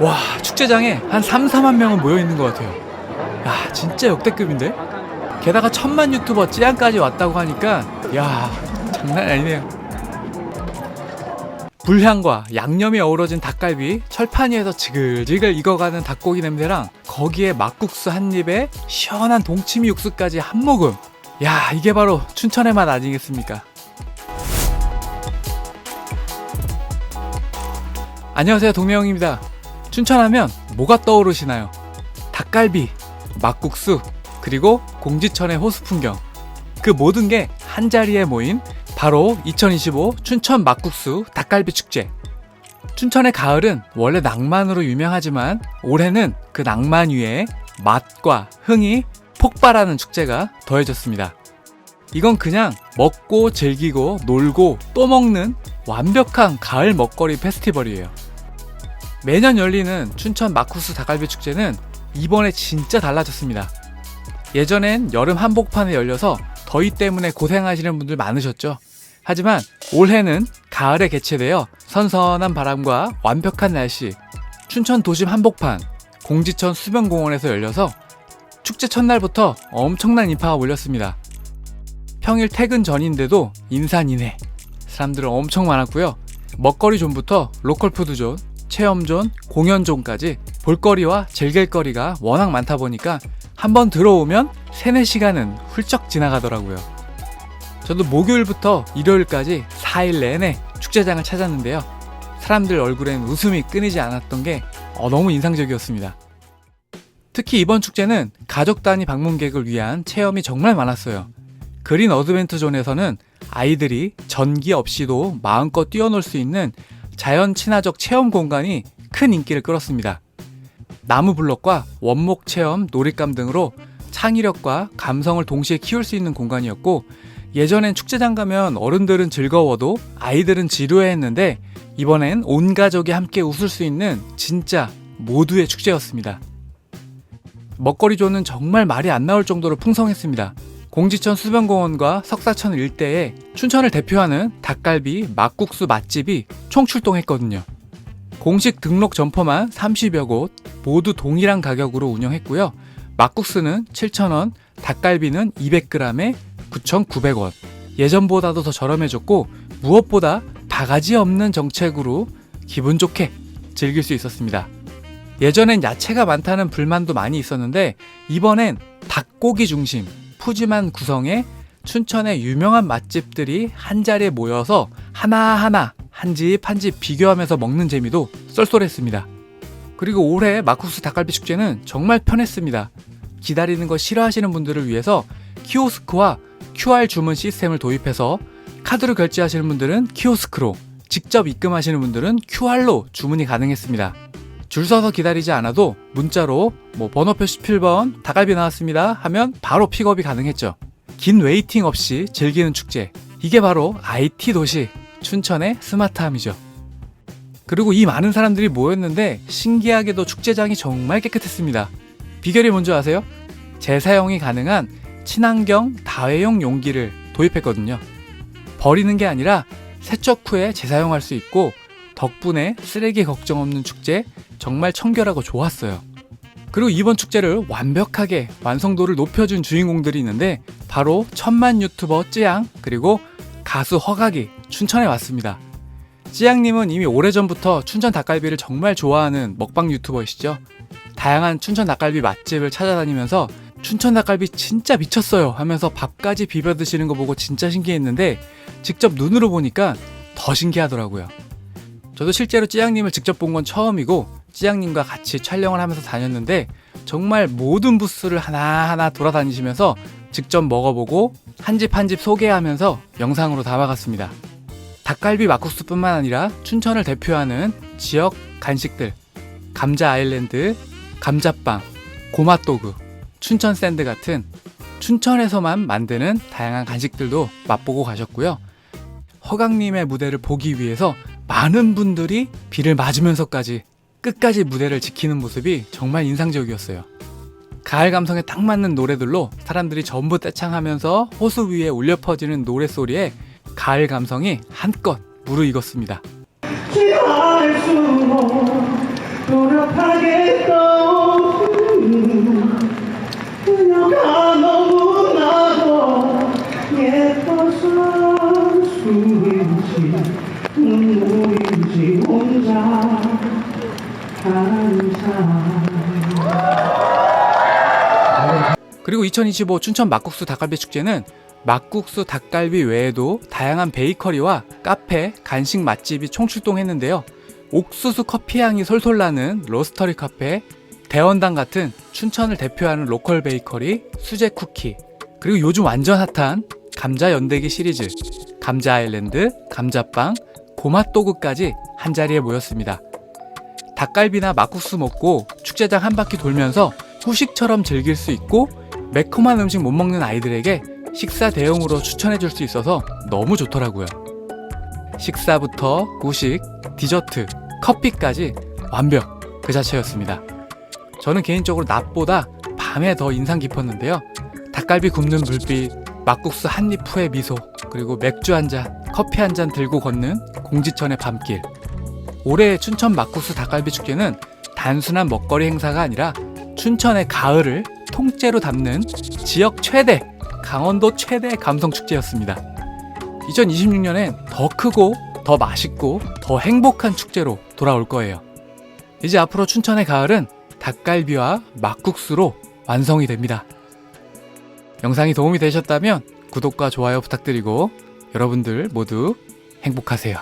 와 축제장에 한 3, 4만 명은 모여 있는 것 같아요. 야 진짜 역대급인데? 게다가 천만 유튜버 찌양까지 왔다고 하니까 야 장난 아니네요. 불향과 양념이 어우러진 닭갈비, 철판 위에서 지글지글 익어가는 닭고기 냄새랑 거기에 막국수 한 입에 시원한 동치미 육수까지 한 모금. 야 이게 바로 춘천의 맛 아니겠습니까? 안녕하세요 동명입니다. 춘천하면 뭐가 떠오르시나요? 닭갈비, 막국수, 그리고 공지천의 호수 풍경. 그 모든 게 한 자리에 모인 바로 2025 춘천 막국수 닭갈비 축제. 춘천의 가을은 원래 낭만으로 유명하지만 올해는 그 낭만 위에 맛과 흥이 폭발하는 축제가 더해졌습니다. 이건 그냥 먹고 즐기고 놀고 또 먹는 완벽한 가을 먹거리 페스티벌이에요. 매년 열리는 춘천 막국수 닭갈비 축제는 이번에 진짜 달라졌습니다. 예전엔 여름 한복판에 열려서 더위 때문에 고생하시는 분들 많으셨죠. 하지만 올해는 가을에 개최되어 선선한 바람과 완벽한 날씨, 춘천 도심 한복판, 공지천 수변공원에서 열려서 축제 첫날부터 엄청난 인파가 몰렸습니다. 평일 퇴근 전인데도 인산인해. 사람들은 엄청 많았고요. 먹거리 존부터 로컬 푸드 존, 체험 존, 공연 존까지 볼거리와 즐길거리가 워낙 많다 보니까 한번 들어오면 3, 4시간은 훌쩍 지나가더라고요. 저도 목요일부터 일요일까지 4일 내내 축제장을 찾았는데요. 사람들 얼굴엔 웃음이 끊이지 않았던 게 어, 너무 인상적이었습니다. 특히 이번 축제는 가족 단위 방문객을 위한 체험이 정말 많았어요. 그린 어드벤트 존에서는 아이들이 전기 없이도 마음껏 뛰어놀 수 있는 자연 친화적 체험 공간이 큰 인기를 끌었습니다. 나무 블럭과 원목 체험, 놀잇감 등으로 창의력과 감성을 동시에 키울 수 있는 공간이었고 예전엔 축제장 가면 어른들은 즐거워도 아이들은 지루해 했는데 이번엔 온 가족이 함께 웃을 수 있는 진짜 모두의 축제였습니다. 먹거리 존은 정말 말이 안 나올 정도로 풍성했습니다. 공지천 수변공원과 석사천 일대에 춘천을 대표하는 닭갈비, 막국수 맛집이 총출동했거든요. 공식 등록 점포만 30여 곳 모두 동일한 가격으로 운영했고요. 막국수는 7,000원, 닭갈비는 200g에 9,900원. 예전보다도 더 저렴해졌고 무엇보다 바가지 없는 정책으로 기분 좋게 즐길 수 있었습니다. 예전엔 야채가 많다는 불만도 많이 있었는데 이번엔 닭고기 중심 푸짐한 구성의 춘천의 유명한 맛집들이 한 자리에 모여서 하나하나 한 집 한 집 비교하면서 먹는 재미도 쏠쏠했습니다. 그리고 올해 막국수 닭갈비 축제는 정말 편했습니다. 기다리는 거 싫어하시는 분들을 위해서 키오스크와 QR 주문 시스템을 도입해서 카드로 결제하시는 분들은 키오스크로, 직접 입금하시는 분들은 QR로 주문이 가능했습니다. 줄 서서 기다리지 않아도 문자로 뭐 번호표 17번 닭갈비 나왔습니다 하면 바로 픽업이 가능했죠. 긴 웨이팅 없이 즐기는 축제. 이게 바로 IT 도시 춘천의 스마트함이죠. 그리고 이 많은 사람들이 모였는데 신기하게도 축제장이 정말 깨끗했습니다. 비결이 뭔지 아세요? 재사용이 가능한 친환경 다회용 용기를 도입했거든요. 버리는 게 아니라 세척 후에 재사용할 수 있고 덕분에 쓰레기 걱정 없는 축제 정말 청결하고 좋았어요. 그리고 이번 축제를 완벽하게 완성도를 높여준 주인공들이 있는데 바로 천만 유튜버 찌양 그리고 가수 허각이 춘천에 왔습니다. 찌양님은 이미 오래전부터 춘천 닭갈비를 정말 좋아하는 먹방 유튜버이시죠. 다양한 춘천 닭갈비 맛집을 찾아다니면서 춘천 닭갈비 진짜 미쳤어요 하면서 밥까지 비벼 드시는 거 보고 진짜 신기했는데 직접 눈으로 보니까 더 신기하더라고요. 저도 실제로 찌양님을 직접 본 건 처음이고 찌양님과 같이 촬영을 하면서 다녔는데 정말 모든 부스를 하나하나 돌아다니시면서 직접 먹어보고 한 집 한 집 소개하면서 영상으로 담아갔습니다. 닭갈비 막국수뿐만 아니라 춘천을 대표하는 지역 간식들 감자 아일랜드, 감자빵, 고맛도그, 춘천 샌드 같은 춘천에서만 만드는 다양한 간식들도 맛보고 가셨고요. 허강님의 무대를 보기 위해서 많은 분들이 비를 맞으면서까지 끝까지 무대를 지키는 모습이 정말 인상적이었어요. 가을 감성에 딱 맞는 노래들로 사람들이 전부 떼창하면서 호수 위에 울려 퍼지는 노래 소리에 가을 감성이 한껏 무르익었습니다. 눈물인지 혼자 항상 그리고 2025 춘천 막국수 닭갈비 축제는 막국수 닭갈비 외에도 다양한 베이커리와 카페, 간식 맛집이 총출동했는데요. 옥수수 커피 향이 솔솔 나는 로스터리 카페, 대원당 같은 춘천을 대표하는 로컬 베이커리, 수제 쿠키, 그리고 요즘 완전 핫한 감자 연대기 시리즈, 감자 아일랜드, 감자빵, 고맛도그까지 한자리에 모였습니다. 닭갈비나 막국수 먹고 축제장 한 바퀴 돌면서 후식처럼 즐길 수 있고 매콤한 음식 못 먹는 아이들에게 식사 대용으로 추천해 줄 수 있어서 너무 좋더라고요. 식사부터 후식, 디저트, 커피까지 완벽 그 자체였습니다. 저는 개인적으로 낮보다 밤에 더 인상 깊었는데요. 닭갈비 굽는 불빛, 막국수 한 입 후의 미소, 그리고 맥주 한 잔, 커피 한 잔 들고 걷는 공지천의 밤길. 올해 춘천 막국수 닭갈비 축제는 단순한 먹거리 행사가 아니라 춘천의 가을을 통째로 담는 지역 최대, 강원도 최대 감성 축제였습니다. 2026년엔 더 크고 더 맛있고 더 행복한 축제로 돌아올 거예요. 이제 앞으로 춘천의 가을은 닭갈비와 막국수로 완성이 됩니다. 영상이 도움이 되셨다면 구독과 좋아요 부탁드리고 여러분들 모두 행복하세요.